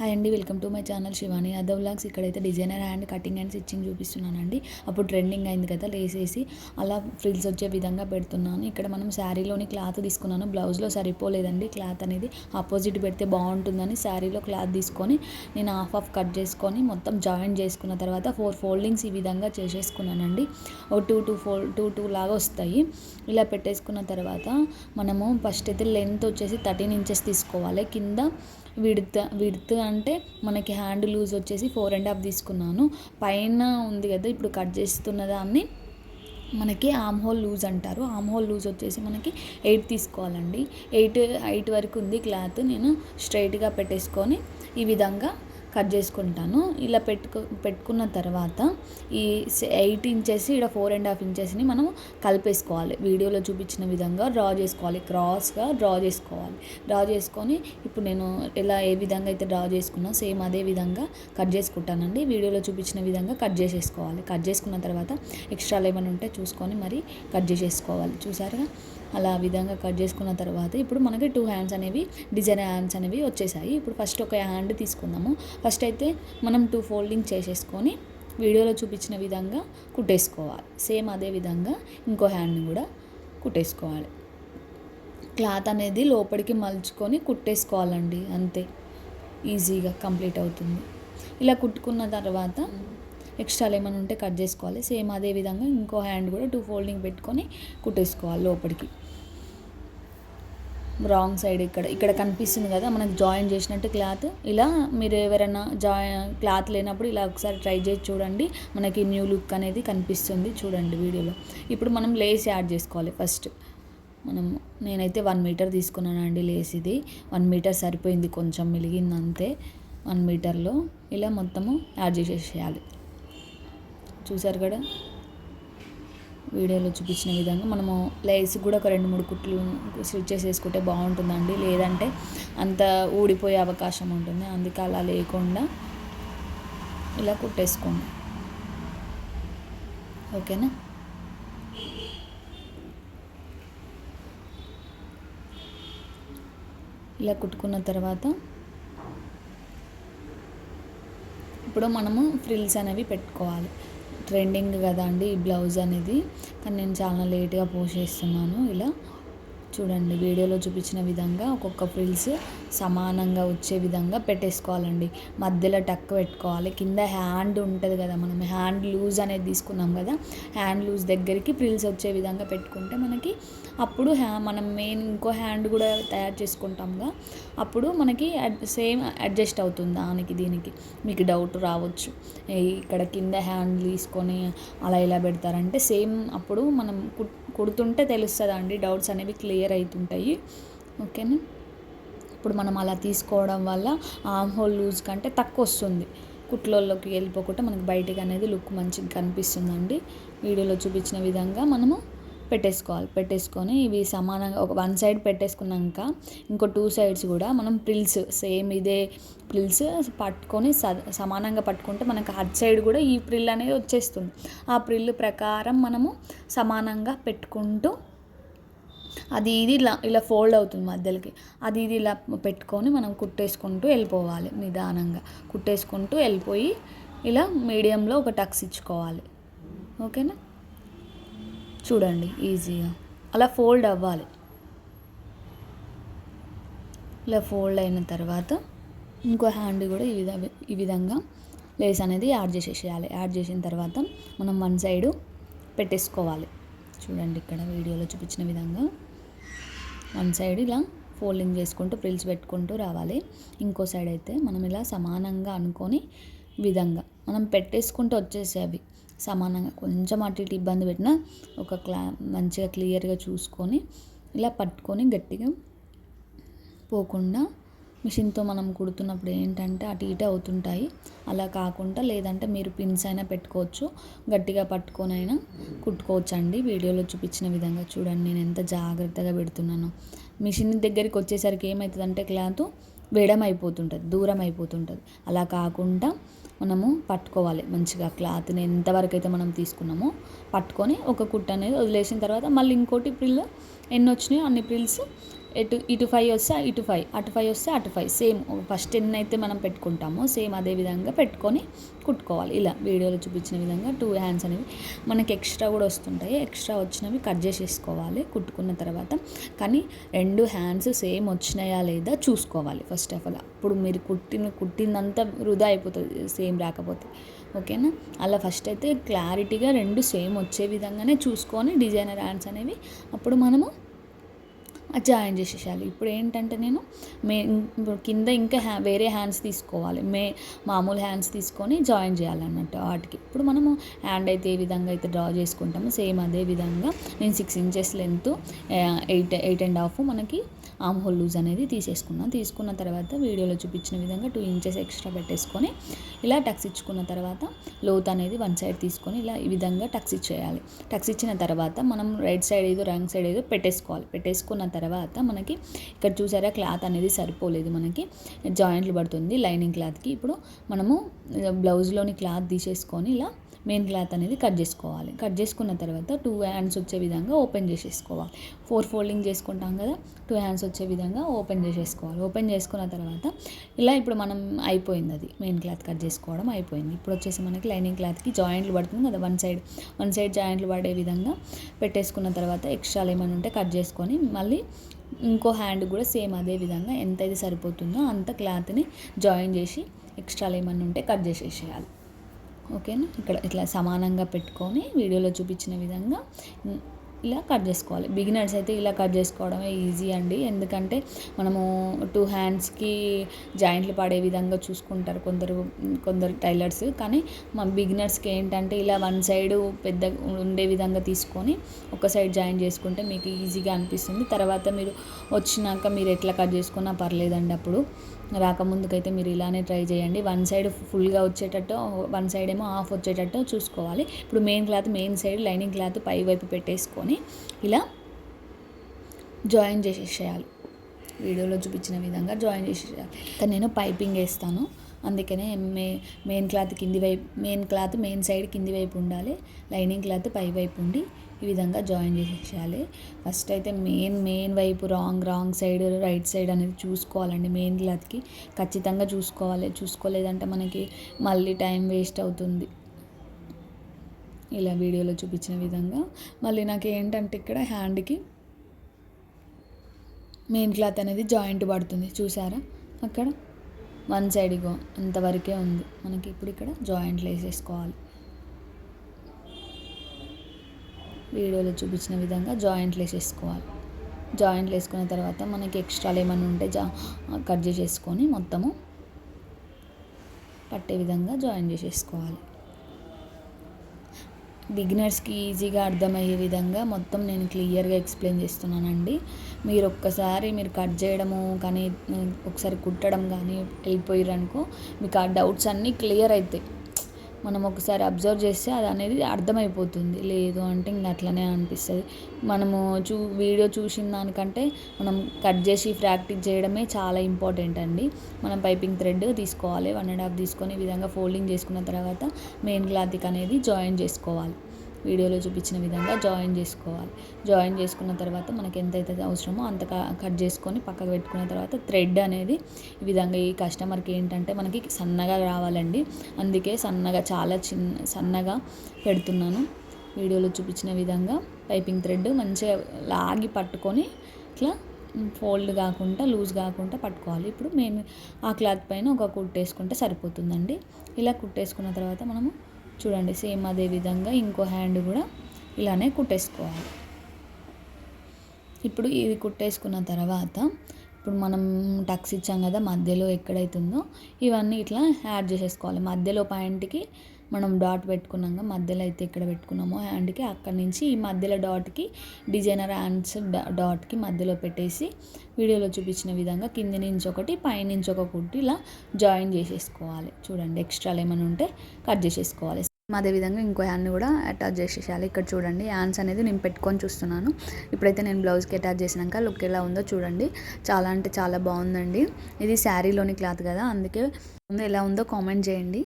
Hi అండి welcome to my channel Shivani. Other vlogs ఇక్కడైతే designer hand cutting and stitching చూపిస్తున్నానండి. అప్పుడు trending అయింది కదా లేసేసి అలా ఫ్రిల్స్ వచ్చే విధంగా పెడుతున్నాను. ఇక్కడ మనం శారీలోని క్లాత్ తీసుకున్నాను. బ్లౌజ్లో సరిపోలేదండి క్లాత్ అనేది. ఆపోజిట్ పెడితే బాగుంటుందని శారీలో క్లాత్ తీసుకొని నేను హాఫ్ ఆఫ్ కట్ చేసుకొని మొత్తం జాయిన్ చేసుకున్న తర్వాత ఫోర్ ఫోల్డింగ్స్ ఈ విధంగా చేసేసుకున్నానండి. ఓ two two fold two two లాగా వస్తాయి. ఇలా పెట్టేసుకున్న తర్వాత మనము ఫస్ట్ అయితే లెంత్ వచ్చేసి థర్టీన్ ఇంచెస్ తీసుకోవాలి. కింద విడత విడత అంటే మనకి హ్యాండ్ లూజ్ వచ్చేసి ఫోర్ అండ్ హాఫ్ తీసుకున్నాను. పైన ఉంది కదా ఇప్పుడు కట్ చేస్తున్న దాన్ని మనకి ఆమ్ హోల్ లూజ్ అంటారు. ఆమ్ హోల్ లూజ్ వచ్చేసి మనకి ఎయిట్ తీసుకోవాలండి. ఎయిట్ ఎయిట్ వరకు ఉంది క్లాత్. నేను స్ట్రైట్గా పెట్టేసుకొని ఈ విధంగా కట్ చేసుకుంటాను. ఇలా పెట్టుకు పెట్టుకున్న తర్వాత ఈ ఎయిట్ ఇంచెస్ ఇక్కడ ఫోర్ అండ్ హాఫ్ ఇంచెస్ని మనం కలిపేసుకోవాలి. వీడియోలో చూపించిన విధంగా డ్రా చేసుకోవాలి. క్రాస్గా డ్రా చేసుకోవాలి. డ్రా చేసుకొని ఇప్పుడు నేను ఎలా ఏ విధంగా అయితే డ్రా చేసుకున్నా సేమ్ అదే విధంగా కట్ చేసుకుంటానండి. వీడియోలో చూపించిన విధంగా కట్ చేసేసుకోవాలి. కట్ చేసుకున్న తర్వాత ఎక్స్ట్రాలు ఏమైనా ఉంటే చూసుకొని మరి కట్ చేసేసుకోవాలి. చూసారుగా? అలా విధంగా కట్ చేసుకున్న తర్వాత ఇప్పుడు మనకి టూ హ్యాండ్స్ అనేవి డిజైన్ హ్యాండ్స్ అనేవి వచ్చేసాయి. ఇప్పుడు ఫస్ట్ ఒక హ్యాండ్ తీసుకుందాము. ఫస్ట్ అయితే మనం టూ ఫోల్డింగ్ చేసేసుకొని వీడియోలో చూపించిన విధంగా కుట్టేసుకోవాలి. సేమ్ అదే విధంగా ఇంకో హ్యాండ్ని కూడా కుట్టేసుకోవాలి. క్లాత్ అనేది లోపలికి మలుచుకొని కుట్టేసుకోవాలండి. అంతే. ఈజీగా కంప్లీట్ అవుతుంది. ఇలా కుట్టుకున్న తర్వాత ఎక్స్ట్రాలు ఏమైనా ఉంటే కట్ చేసుకోవాలి. సేమ్ అదే విధంగా ఇంకో హ్యాండ్ కూడా టూ ఫోల్డింగ్ పెట్టుకొని కుట్టేసుకోవాలి లోపలికి. రాంగ్ సైడ్ ఇక్కడ ఇక్కడ కనిపిస్తుంది కదా మనకు జాయిన్ చేసినట్టు క్లాత్. ఇలా మీరు ఎవరైనా జాయిన్ క్లాత్ లేనప్పుడు ఇలా ఒకసారి ట్రై చేసి చూడండి. మనకి న్యూ లుక్ అనేది కనిపిస్తుంది చూడండి వీడియోలో. ఇప్పుడు మనం లేస్ యాడ్ చేసుకోవాలి ఫస్ట్. మనం నేనైతే వన్ మీటర్ తీసుకున్నానండి లేస్ ఇది. వన్ మీటర్ సరిపోయింది కొంచెం మిలిగింది అంతే. వన్ మీటర్లో ఇలా మొత్తము యాడ్ చేసేసేయాలి. చూసారు కదా? వీడియోలో చూపించిన విధంగా మనము లేస్ కూడా ఒక రెండు మూడు కుట్లు స్టిచ్ చేసేసుకుంటే బాగుంటుందండి. లేదంటే అంత ఊడిపోయే అవకాశం ఉంటుంది. అందుకే అలా లేకుండా ఇలా కుట్టేసుకోండి. ఓకేనా? ఇలా కుట్టుకున్న తర్వాత ఇప్పుడు మనము ఫ్రిల్స్ అనేవి పెట్టుకోవాలి. ట్రెండింగ్ కదా అండి ఈ బ్లౌజ్ అనేది. కానీ నేను చాలా లేట్గా పోస్ట్ చేస్తున్నాను ఇలా చూడండి వీడియోలో చూపించిన విధంగా ఒక్కొక్క ఫ్రిల్స్ సమానంగా వచ్చే విధంగా పెట్టేసుకోవాలండి. మధ్యలో టక్ పెట్టుకోవాలి. కింద హ్యాండ్ ఉంటుంది కదా మనం హ్యాండ్ లూజ్ అనేది తీసుకున్నాం కదా హ్యాండ్ లూజ్ దగ్గరికి ప్రిల్స్ వచ్చే విధంగా పెట్టుకుంటే మనకి అప్పుడు హ్యా మనం మెయిన్ ఇంకో హ్యాండ్ కూడా తయారు చేసుకుంటాంగా అప్పుడు మనకి సేమ్ అడ్జస్ట్ అవుతుంది దానికి దీనికి. మీకు డౌట్ రావచ్చు. ఇక్కడ కింద హ్యాండ్ తీసుకొని అలా ఇలా పెడతారంటే సేమ్ అప్పుడు మనం కుడుతుంటే తెలుస్తుందండి. డౌట్స్ అనేవి క్లియర్ అవుతుంటాయి. ఓకేనా? ఇప్పుడు మనం అలా తీసుకోవడం వల్ల ఆమ్ హోల్ లూజ్ కంటే తక్కువ వస్తుంది కుట్లలోకి వెళ్ళిపోకుండా మనకి బయటకు అనేది లుక్ మంచిగా కనిపిస్తుందండి. వీడియోలో చూపించిన విధంగా మనము పెట్టేసుకోవాలి. పెట్టేసుకొని ఇవి సమానంగా ఒక వన్ సైడ్ పెట్టేసుకున్నాక ఇంకో టూ సైడ్స్ కూడా మనం ప్రిల్స్ సేమ్ ఇదే ప్రిల్స్ పట్టుకొని సమానంగా పట్టుకుంటే మనకు అట్ సైడ్ కూడా ఈ ప్రిల్ అనేది వచ్చేస్తుంది. ఆ ప్రిల్ ప్రకారం మనము సమానంగా పెట్టుకుంటూ అది ఇది ఇలా ఇలా ఫోల్డ్ అవుతుంది మధ్యలోకి. అది ఇది ఇలా పెట్టుకొని మనం కుట్టేసుకుంటూ వెళ్ళిపోవాలి నిదానంగా. కుట్టేసుకుంటూ వెళ్ళిపోయి ఇలా మీడియంలో ఒక టక్స్ ఇచ్చుకోవాలి. ఓకేనా? చూడండి ఈజీగా. అలా ఫోల్డ్ అవ్వాలి. ఇలా ఫోల్డ్ అయిన తర్వాత ఇంకో హ్యాండ్ కూడా ఈ విధంగా ఈ విధంగా లేస్ అనేది యాడ్ చేసేసేయాలి. యాడ్ చేసిన తర్వాత మనం వన్ సైడు పెట్టేసుకోవాలి. చూడండి ఇక్కడ వీడియోలో చూపించిన విధంగా. వన్ సైడ్ ఇలా ఫోల్డింగ్ చేసుకుంటూ ప్రిల్స్ పెట్టుకుంటూ రావాలి. ఇంకో సైడ్ అయితే మనం ఇలా సమానంగా అనుకొని విధంగా మనం పెట్టేసుకుంటూ వచ్చేసే అవి. సమానంగా కొంచెం అటు ఇటు ఇబ్బంది పెట్టినా ఒక క్లా మంచిగా క్లియర్గా చూసుకొని ఇలా పట్టుకొని గట్టిగా పోకుండా మిషన్తో మనం కుడుతున్నప్పుడు ఏంటంటే అటు ఇటు అవుతుంటాయి. అలా కాకుండా లేదంటే మీరు పిన్స్ అయినా పెట్టుకోవచ్చు. గట్టిగా పట్టుకొని అయినా కుట్టుకోవచ్చు అండి వీడియోలో చూపించిన విధంగా చూడండి. నేను ఎంత జాగ్రత్తగా పెడుతున్నాను. మిషన్ దగ్గరికి వచ్చేసరికి ఏమవుతుందంటే క్లాత్ వేడం అయిపోతుంటుంది దూరం అయిపోతుంటుంది. అలా కాకుండా మనము పట్టుకోవాలి మంచిగా. క్లాత్ని ఎంతవరకు అయితే మనం తీసుకున్నామో పట్టుకొని ఒక కుట్ట అనేది వదిలేసిన తర్వాత మళ్ళీ ఇంకోటి ప్రిల్ ఎన్ని వచ్చినాయో అన్ని ప్రిల్స్ ఎటు ఇటు ఫైవ్ వస్తే ఇటు ఫైవ్ అటు ఫైవ్ వస్తే అటు ఫైవ్. సేమ్ ఫస్ట్ ఎన్ని అయితే మనం పెట్టుకుంటామో. సేమ్ అదే విధంగా పెట్టుకొని కుట్టుకోవాలి. ఇలా వీడియోలో చూపించిన విధంగా టూ హ్యాండ్స్ అనేవి మనకి ఎక్స్ట్రా కూడా వస్తుంటాయి. ఎక్స్ట్రా వచ్చినవి కట్ చేసేసుకోవాలి కుట్టుకున్న తర్వాత. కానీ రెండు హ్యాండ్స్ సేమ్ వచ్చినాయా లేదా చూసుకోవాలి ఫస్ట్ ఆఫ్ ఆల్. అప్పుడు మీరు కుట్టిన కుట్టిందంతా వృధా అయిపోతుంది సేమ్ రాకపోతే. ఓకేనా? అలా ఫస్ట్ అయితే క్లారిటీగా రెండు సేమ్ వచ్చే విధంగానే చూసుకొని డిజైనర్ హ్యాండ్స్ అనేవి అప్పుడు మనము జాయిన్ చేసేసేయాలి. ఇప్పుడు ఏంటంటే నేను మే ఇప్పుడు కింద ఇంకా హ్యా వేరే హ్యాండ్స్ తీసుకోవాలి. మే మామూలు హ్యాండ్స్ తీసుకొని జాయిన్ చేయాలన్నట్టు వాటికి ఇప్పుడు మనము హ్యాండ్ అయితే ఏ విధంగా అయితే డ్రా చేసుకుంటామో సేమ్ అదే విధంగా నేను six inches length eight eight and half మనకి ఆమ్ హోల్ లూజ్ అనేది తీసేసుకున్నాను తీసుకున్న తర్వాత వీడియోలో చూపించిన విధంగా టూ ఇంచెస్ ఎక్స్ట్రా పెట్టేసుకొని ఇలా టక్స్ ఇచ్చుకున్న తర్వాత లోత్ అనేది వన్ సైడ్ తీసుకొని ఇలా ఈ విధంగా టక్స్ ఇచ్చేయాలి. టక్స్ ఇచ్చిన తర్వాత మనం రైట్ సైడ్ ఏదో రాంగ్ సైడ్ ఏదో పెట్టేసుకోవాలి. పెట్టేసుకున్న తర్వాత మనకి ఇక్కడ చూసారా క్లాత్ అనేది సరిపోలేదు మనకి. జాయింట్లు పడుతుంది లైనింగ్ క్లాత్కి. ఇప్పుడు మనము బ్లౌజ్లోని క్లాత్ తీసేసుకొని ఇలా మెయిన్ క్లాత్ అనేది కట్ చేసుకోవాలి. కట్ చేసుకున్న తర్వాత టూ హ్యాండ్స్ వచ్చే విధంగా ఓపెన్ చేసేసుకోవాలి. ఫోర్ ఫోల్డింగ్ చేసుకుంటాం కదా టూ హ్యాండ్స్ వచ్చే విధంగా ఓపెన్ చేసేసుకోవాలి. ఓపెన్ చేసుకున్న తర్వాత ఇలా ఇప్పుడు మనం అయిపోయింది అది. మెయిన్ క్లాత్ కట్ చేసుకోవడం అయిపోయింది. ఇప్పుడు వచ్చేసి మనకి లైనింగ్ క్లాత్కి జాయింట్లు పడుతుంది కదా వన్ సైడ్ వన్ సైడ్ జాయింట్లు పడే విధంగా పెట్టేసుకున్న తర్వాత ఎక్స్ట్రాలు ఏమైనా ఉంటే కట్ చేసుకొని మళ్ళీ ఇంకో హ్యాండ్ కూడా సేమ్ అదే విధంగా ఎంత అయితే సరిపోతుందో అంత క్లాత్ని జాయిన్ చేసి ఎక్స్ట్రాలు ఏమన్నా ఉంటే కట్ చేసేసేయాలి. ఓకేనా? ఇక్కడ ఇట్లా సమానంగా పెట్టుకొని వీడియోలో చూపించిన విధంగా ఇలా కట్ చేసుకోవాలి. బిగినర్స్ అయితే ఇలా కట్ చేసుకోవడమే ఈజీ అండి. ఎందుకంటే మనము టూ హ్యాండ్స్కి జాయింట్లు పడే విధంగా చూసుకుంటారు కొందరు కొందరు టైలర్స్. కానీ మా బిగినర్స్కి ఏంటంటే ఇలా వన్ సైడ్ పెద్ద ఉండే విధంగా తీసుకొని ఒక సైడ్ జాయిన్ చేసుకుంటే మీకు ఈజీగా అనిపిస్తుంది. తర్వాత మీరు వచ్చినాక మీరు ఎట్లా కట్ చేసుకున్నా పర్లేదండి అప్పుడు. రాకముందుకైతే మీరు ఇలానే ట్రై చేయండి. వన్ సైడ్ ఫుల్గా వచ్చేటట్టు వన్ సైడ్ ఏమో హాఫ్ వచ్చేటట్టు చూసుకోవాలి. ఇప్పుడు main cloth main side lining cloth పై వైపు పెట్టేసుకొని ఇలా జాయిన్ చేసేసేయాలి. వీడియోలో చూపించిన విధంగా జాయిన్ చేసేయాలి కానీ నేను పైపింగ్ వేస్తాను. అందుకనే మే మెయిన్ క్లాత్ కింది వైపు మెయిన్ క్లాత్ మెయిన్ సైడ్ కింది వైపు ఉండాలి. లైనింగ్ క్లాత్ పై వైపు ఉండి ఈ విధంగా జాయిన్ చేసేయాలి. ఫస్ట్ అయితే మెయిన్ మెయిన్ వైపు wrong wrong side right side అనేది చూసుకోవాలండి. మెయిన్ క్లాత్కి ఖచ్చితంగా చూసుకోవాలి. చూసుకోలేదంటే మనకి మళ్ళీ టైం వేస్ట్ అవుతుంది. ఇలా వీడియోలో చూపించిన విధంగా. మళ్ళీ నాకు ఏంటంటే ఇక్కడ హ్యాండ్కి మెయిన్ క్లాత్ అనేది జాయింట్ పడుతుంది. చూసారా? అక్కడ వన్ సైడ్ ఇగో ఇంతవరకే ఉంది. మనకి ఇప్పుడు ఇక్కడ జాయింట్లు వేసేసుకోవాలి. వీడియోలో చూపించిన విధంగా జాయింట్లు వేసేసుకోవాలి. జాయింట్లు వేసుకున్న తర్వాత మనకి ఎక్స్ట్రాలు ఏమైనా ఉంటే జా కట్ చేసేసుకొని మొత్తము పట్టే విధంగా జాయిన్ చేసేసుకోవాలి. బిగినర్స్కి ఈజీగా అర్థమయ్యే విధంగా మొత్తం నేను క్లియర్గా ఎక్స్ప్లెయిన్ చేస్తున్నానండి. మీరు ఒక్కసారి మీరు కట్ చేయడము కానీ ఒకసారి కుట్టడం కానీ వెళ్ళిపోయారు అనుకో మీకు ఆ డౌట్స్ అన్నీ క్లియర్ అవుతాయి మనం ఒకసారి అబ్జర్వ్ చేస్తే అది అనేది అర్థమైపోతుంది. లేదు అంటే ఇంక అట్లనే అనిపిస్తుంది. మనము చూ వీడియో చూసిన దానికంటే మనం కట్ చేసి ప్రాక్టీస్ చేయడమే చాలా ఇంపార్టెంట్ అండి. మనం పైపింగ్ థ్రెడ్ తీసుకోవాలి వన్ అండ్ హాఫ్ తీసుకొని ఈ విధంగా ఫోల్డింగ్ చేసుకున్న తర్వాత మెయిన్ క్లాత్కి అనేది జాయిన్ చేసుకోవాలి. వీడియోలో చూపించిన విధంగా జాయిన్ చేసుకోవాలి. జాయిన్ చేసుకున్న తర్వాత మనకి ఎంతైతే అవసరమో అంత కట్ చేసుకొని పక్కకు పెట్టుకున్న తర్వాత థ్రెడ్ అనేది ఈ విధంగా ఈ కస్టమర్కి ఏంటంటే మనకి సన్నగా రావాలండి. అందుకే సన్నగా చాలా చిన్న సన్నగా పెడుతున్నాను. వీడియోలో చూపించిన విధంగా పైపింగ్ థ్రెడ్ మంచిగా లాగి పట్టుకొని ఇట్లా ఫోల్డ్ కాకుండా లూజ్ కాకుండా పట్టుకోవాలి. ఇప్పుడు మేము ఆ క్లాత్ పైన ఒక కుట్టేసుకుంటే సరిపోతుందండి. ఇలా కుట్టేసుకున్న తర్వాత మనము చూడండి సేమ్ అదే విధంగా ఇంకో హ్యాండ్ కూడా ఇలానే కుట్టేసుకోవాలి. ఇప్పుడు ఇది కుట్టేసుకున్న తర్వాత ఇప్పుడు మనం టక్స్ ఇచ్చాం కదా మధ్యలో ఎక్కడైతుందో ఇవన్నీ ఇట్లా యాడ్ చేసేసుకోవాలి. మధ్యలో పాయింట్కి మనం డాట్ పెట్టుకున్నాక మధ్యలో అయితే ఎక్కడ పెట్టుకున్నామో హ్యాండ్కి అక్కడి నుంచి ఈ మధ్యలో డాట్కి డిజైనర్ హ్యాండ్స్ డాట్కి మధ్యలో పెట్టేసి వీడియోలో చూపించిన విధంగా కింది నుంచి ఒకటి పైనుంచి ఒక కుట్టి ఇలా జాయిన్ చేసేసుకోవాలి. చూడండి ఎక్స్ట్రాలు ఏమైనా ఉంటే కట్ చేసేసుకోవాలి. అదేవిధంగా ఇంకో హ్యాండ్ కూడా అటాచ్ చేసేసాలి ఇక్కడ చూడండి హ్యాండ్స్ అనేది నేను పెట్టుకొని చూస్తున్నాను. ఇప్పుడైతే నేను బ్లౌజ్కి అటాచ్ చేసినాక లుక్ ఎలా ఉందో చూడండి. చాలా అంటే చాలా బాగుందండి. ఇది శారీలోని క్లాత్ కదా అందుకే ఎలా ఉందో కామెంట్ చేయండి.